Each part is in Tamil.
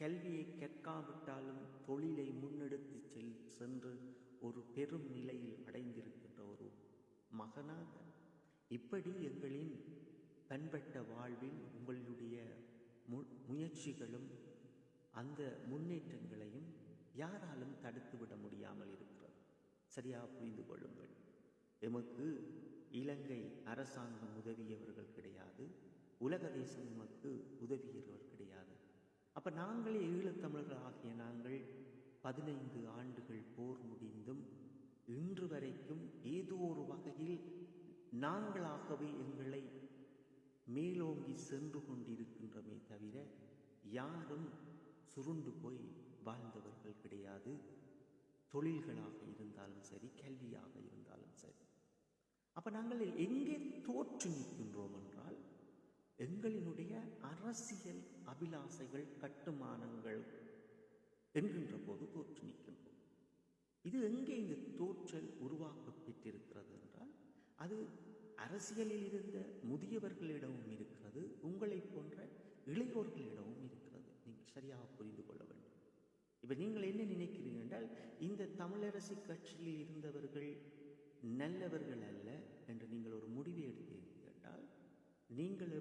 கல்வியை கேட்காவிட்டாலும் தொழிலை முன்னெடுத்து செல் சென்று ஒரு பெரும் நிலையில் அடைந்திருக்கின்ற ஒரு மகனாக. இப்படி எங்களின் பண்பட்ட வாழ்வில் உங்களுடைய மு முயற்சிகளும் அந்த முன்னேற்றங்களையும் யாராலும் தடுத்துவிட முடியாமல் இருக்கிறது. சரியாக புரிந்து கொள்ளுங்கள். எமக்கு இலங்கை அரசாங்கம் உதவியவர்கள் கிடையாது. உலக தேசம் எமக்கு உதவியவர்கள் கிடையாது. அப்ப நாங்களே ஈழத்தமிழர்கள் ஆகிய நாங்கள் பதினைந்து ஆண்டுகள் போர் முடிந்தும் இன்று வரைக்கும் ஏதோ ஒரு வகையில் நாங்களாகவே எங்களை மேலோங்கி சென்று கொண்டிருக்கின்றமே தவிர யாரும் சுருண்டு போய் வாழ்ந்தவர்கள் கிடையாது. தொழில்களாக இருந்தாலும் சரி கல்வியாக இருந்தாலும் சரி. அப்ப நாங்கள் எங்கே தோற்று நிற்கின்றோம் என்றால் எங்களினுடைய அரசியல் அபிலாசைகள் கட்டுமானங்கள் என்கின்ற போது தோற்று நிற்கின்றோம். இது எங்கே இந்த தோற்றல் உருவாக்க பெற்றிருக்கிறது என்றால் அது அரசியலில் இருந்த முதியவர்களிடமும் இருக்கிறது உங்களைப் போன்ற இளையோர்களிடமும் இருக்கிறது. நீங்கள் சரியாக புரிந்து கொள்ள வேண்டும். இப்ப நீங்கள் என்ன நினைக்கிறீர்கள் என்றால் இந்த தமிழரசு கட்சியில் இருந்தவர்கள் நல்லவர்கள் அல்ல என்று நீங்கள் ஒரு முடிவை எடுத்து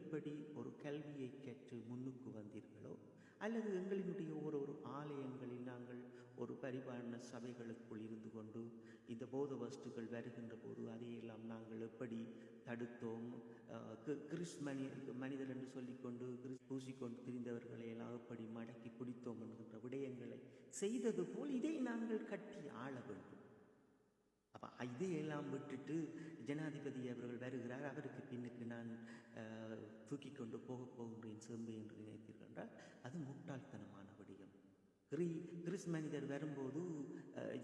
எப்படி ஒரு கல்வியை கற்று முன்னுக்கு வந்தீர்களோ அல்லது எங்களினுடைய ஒரு ஒரு ஆலயங்களில் நாங்கள் ஒரு பரிபாலன சபைகளுக்குள் இருந்து கொண்டு இந்த போத வஸ்துக்கள் வருகின்ற போது அதையெல்லாம் நாங்கள் எப்படி தடுத்தோம்? கி- கிறிஸ் மனி மனிதர் என்று சொல்லிக்கொண்டு கிறிஸ் பூசிக்கொண்டு திரிந்தவர்களை எல்லாம் எப்படி மடக்கி பிடித்தோம் என்கின்ற விடயங்களை செய்தது போல் இதை நாங்கள் கட்டி இதையெல்லாம் விட்டுட்டு ஜனாதிபதி அவர்கள் வருகிறார். அவருக்கு பின்னுக்கு நான் தூக்கி கொண்டு போக போகின்றேன் செம்பு என்று நினைத்தீர்கள் என்றால் அது முட்டாள்தனமான விடயம். கிரி கிறிஸ் மனிதர் வரும்போது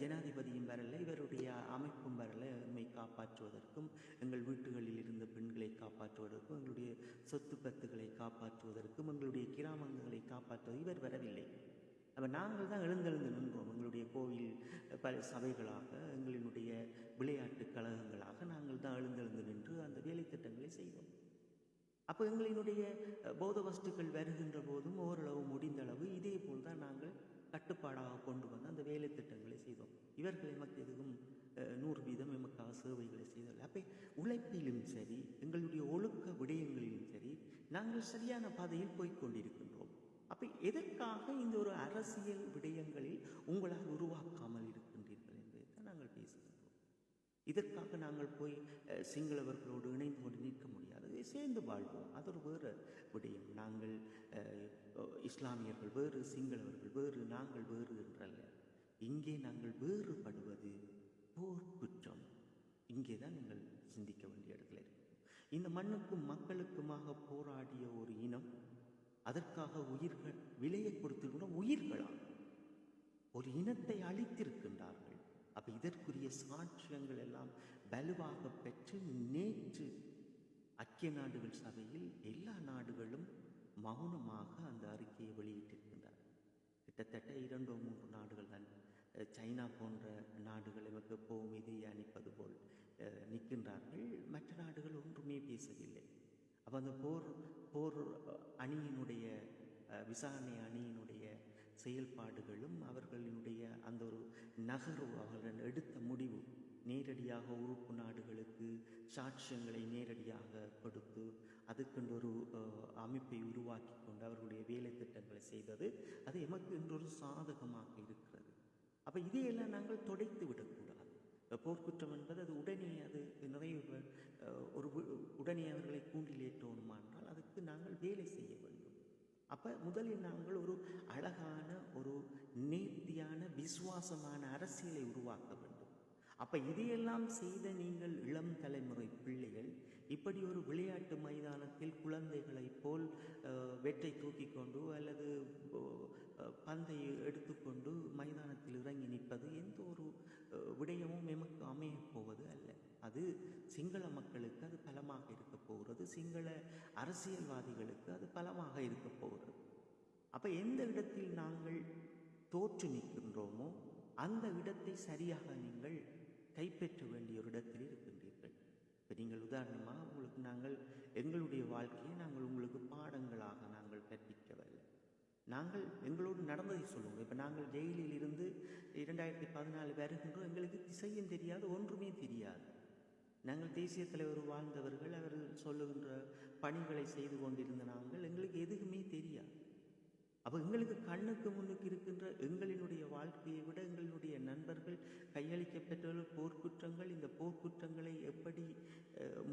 ஜனாதிபதியும் வரல இவருடைய அமைப்பும் வரல. எம்மை காப்பாற்றுவதற்கும் எங்கள் வீட்டுகளில் இருந்த பெண்களை காப்பாற்றுவதற்கும் எங்களுடைய சொத்து பத்துகளை காப்பாற்றுவதற்கும் எங்களுடைய கிராமங்களை காப்பாற்றுவது இவர் வரவில்லை. அப்போ நாங்கள் தான் எழுந்தெழுந்து நின்றோம் எங்களுடைய கோவில் பல சபைகளாக எங்களினுடைய விளையாட்டு கழகங்களாக நாங்கள் தான் எழுந்தெழுந்து நின்று அந்த வேலை திட்டங்களை செய்தோம். அப்போ எங்களினுடைய போத வஸ்துக்கள் வருகின்ற போதும் ஓரளவு முடிந்த அளவு இதே போல் தான் நாங்கள் கட்டுப்பாடாக கொண்டு வந்து அந்த வேலை திட்டங்களை செய்தோம். இவர்கள் எமக்கு எதுவும் நூறு வீதம் எமக்காக சேவைகளை செய்ததில்லை அப்போ உழைப்பிலும் சரி எங்களுடைய ஒழுக்க விடயங்களிலும் சரி நாங்கள் சரியான பாதையில் போய்க் கொண்டிருக்கின்றோம். எதற்காக இந்த ஒரு அரசியல் விடயங்களில் உங்களால் உருவாக்காமல் இருக்கின்றீர்கள் என்பதை தான் நாங்கள் பேசுகின்றோம். இதற்காக நாங்கள் போய் சிங்களவர்களோடு இணைந்து கொண்டு நிற்க முடியாது. சேர்ந்து வாழ்வோம். அது ஒரு வேறு விடயம். நாங்கள் இஸ்லாமியர்கள் வேறு சிங்களவர்கள் வேறு நாங்கள் வேறு என்றல்ல. இங்கே நாங்கள் வேறுபடுவது போர் குற்றம். இங்கே தான் நீங்கள் சிந்திக்க வேண்டிய இடத்துல இருக்கிறோம். இந்த மண்ணுக்கும் மக்களுக்குமாக போராடிய ஒரு இனம் அதற்காக உயிர்கள் விலையை கொடுத்திருக்கிற உயிர்களா ஒரு இனத்தை அழித்திருக்கின்றார்கள். அப்ப இதற்குரிய சாட்சியங்கள் எல்லாம் வலுவாக பெற்று நேற்று ஐக்கிய நாடுகள் சபையில் எல்லா நாடுகளும் மௌனமாக அந்த அறிக்கையை வெளியிட்டிருக்கின்றார் கிட்டத்தட்ட இரண்டோ மூன்று நாடுகள் தான். சைனா போன்ற நாடுகள் எமக்கு எப்பவும் இதை அணிப்பது போல் நிற்கின்றார்கள். மற்ற நாடுகள் ஒன்றுமே பேசவில்லை. அப்போ அந்த போர் போர் அணியினுடைய விசாரணை அணியினுடைய செயல்பாடுகளும் அவர்களினுடைய அந்த ஒரு நகர்வு அவர்கள் எடுத்த முடிவு நேரடியாக உறுப்பு நாடுகளுக்கு சாட்சியங்களை நேரடியாக கொடுத்து அதுக்கென்று ஒரு அமைப்பை உருவாக்கி கொண்டு அவர்களுடைய வேலை திட்டங்களை செய்தது. அது எமக்கு இன்றொரு சாதகமாக இருக்கிறது. அப்போ இதையெல்லாம் நாங்கள் தொடைத்து விடக்கூடாது. போர்க்குற்றம் என்பது அது உடனே அது நிறைய ஒரு உடனே அவர்களை கூண்டிலேற்றோணுமா அதுக்கு நாங்கள் வேலை செய்ய வேண்டும். அப்ப முதலில் நாங்கள் ஒரு அழகான ஒரு நேர்த்தியான விசுவாசமான அரசியலை உருவாக்க வேண்டும். அப்ப இதையெல்லாம் செய்த நீங்கள் இளம் தலைமுறை பிள்ளைகள் இப்படி ஒரு விளையாட்டு மைதானத்தில் குழந்தைகளைப் போல் வெற்றை வெட்டை தூக்கி கொண்டு அல்லது பந்தை எடுத்துக்கொண்டு மைதானத்தில் இறங்கி நிற்பது எந்த ஒரு விடயமும் எமக்கு அமையப் போவது அல்ல. சிங்கள மக்களுக்கு அது பலமாக இருக்க போகிறது. சிங்கள அரசியல்வாதிகளுக்கு அது பலமாக இருக்க போகிறது. அப்போ எந்த இடத்தில் நாங்கள் தோற்று நிற்கின்றோமோ அந்த இடத்தை சரியாக நீங்கள் கைப்பற்ற வேண்டிய ஒரு இடத்தில் இருக்கின்றீர்கள். இப்போ நீங்கள் உதாரணமாக உங்களுக்கு நாங்கள் எங்களுடைய வாழ்க்கையை நாங்கள் உங்களுக்கு பாடங்களாக நாங்கள் கற்பிக்கவில்லை. நாங்கள் எங்களோடு நடந்ததை சொல்லுவோம். இப்போ நாங்கள் ஜெயிலில் இருந்து இரண்டாயிரத்தி பதினாலு வருகின்றோம். எங்களுக்கு திசையும் தெரியாது ஒன்றுமே தெரியாது. நாங்கள் தேசிய தலைவர் வாழ்ந்தவர்கள் அவர் சொல்லுகின்ற பணிகளை செய்து கொண்டிருந்த நாங்கள் எங்களுக்கு எதுவுமே தெரியாது. அப்போ எங்களுக்கு கண்ணுக்கு முன்னுக்கு இருக்கின்ற எங்களினுடைய வாழ்க்கையை விட எங்களினுடைய நண்பர்கள் கையளிக்கப்பெற்ற போர்க்குற்றங்கள் இந்த போர்க்குற்றங்களை எப்படி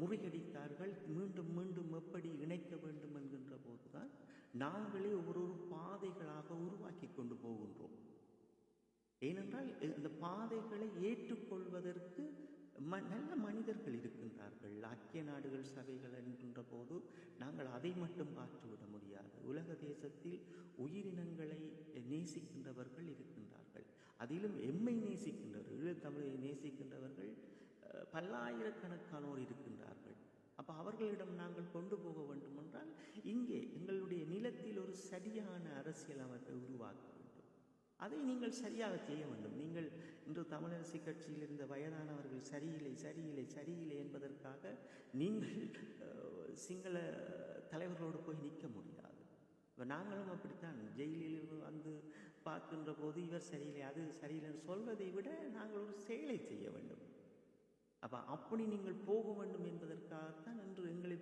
முறியடித்தார்கள் மீண்டும் மீண்டும் எப்படி இணைக்க வேண்டும் என்கின்ற போதுதான் நாங்களே ஒரு ஒரு பாதைகளாக உருவாக்கி கொண்டு போகின்றோம். ஏனென்றால் இந்த அந்த பாதைகளை ஏற்றுக்கொள்வதற்கு ம நல்ல மனிதர்கள் இருக்கின்றார்கள். ஐக்கிய நாடுகள் சபைகள் என்கின்ற போது நாங்கள் அதை மட்டும் பார்த்துவிட முடியாது. உலக தேசத்தில் உயிரினங்களை நேசிக்கின்றவர்கள் இருக்கின்றார்கள். அதிலும் எம்மை நேசிக்கின்றவர்கள் ஈழத்தமிழை நேசிக்கின்றவர்கள் பல்லாயிரக்கணக்கானோர் இருக்கின்றார்கள். அப்போ அவர்களிடம் நாங்கள் கொண்டு போக வேண்டுமென்றால் இங்கே எங்களுடைய நிலத்தில் ஒரு சரியான அரசியல் அமைப்பை உருவாக்க அதை நீங்கள் சரியாக செய்ய வேண்டும். நீங்கள் இன்று தமிழரசு கட்சியில் இருந்த வயதானவர்கள் சரியில்லை சரியில்லை சரியில்லை என்பதற்காக நீங்கள் சிங்கள தலைவர்களோடு போய் நிற்க முடியாது. இப்போ நாங்களும் அப்படித்தான். ஜெயிலில் வந்து பார்க்கின்ற போது இவர் சரியில்லை அது சரியில்லைன்னு சொல்வதை விட நாங்கள் ஒரு செயலை செய்ய வேண்டும். அப்போ அப்படி நீங்கள் போக வேண்டும் என்பதற்காகத்தான் இன்று எங்களை